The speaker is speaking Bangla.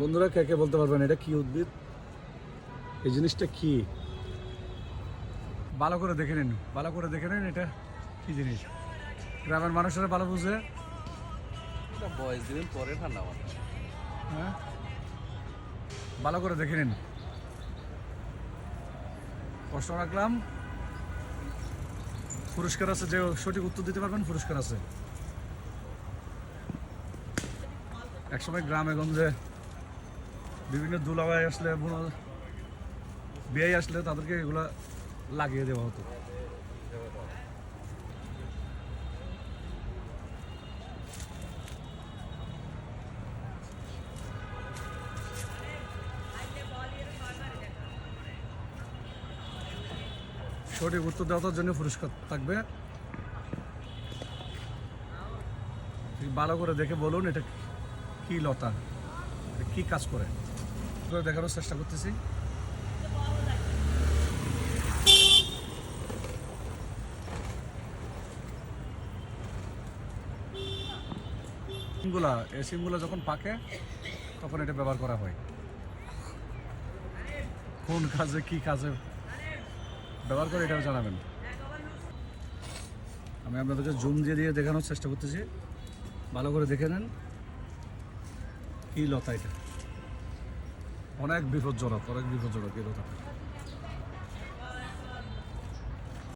বন্ধুরা কে কে বলতে পারবেন এটা কি উদ্ভিদ? এই জিনিসটা কি? ভালো করে দেখে নিন ভালো করে দেখে নিন এটা কি জিনিস? গ্রামের মানুষেরা ভালো বুঝে। বয়স পরে ঠান্ডা হ্যাঁ? ভালো করে দেখে নিন। প্রশ্ন রাখলাম। পুরস্কার আছে যে সঠিক উত্তর দিতে পারবেন পুরস্কার আছে। একসময় গ্রামে গঞ্জে বিভিন্ন দুলাভাই আসলে বিয়ে আসলে তাদেরকে এগুলা লাগিয়ে দেওয়া হতো। সঠিক উত্তর দেওয়ার জন্য পুরস্কার থাকবে। ভালো করে দেখে বলুন এটা কি লতা কি কাজ করে? করে দেখানোর চেষ্টা করতেছি। সিমগুলা, এই সিমগুলা যখন পাকে, তখন এটা ব্যবহার করা হয়। কোন কাজে, কি কাজে ব্যবহার করে এটাও জানাবেন। আমি আপনাদেরকে জুম দিয়ে দিয়ে দেখানোর চেষ্টা করতেছি। ভালো করে দেখে নেন। কি লতা এটা? অনেক বিপজ্জনক অনেক বিপজ্জনক এই কথাটা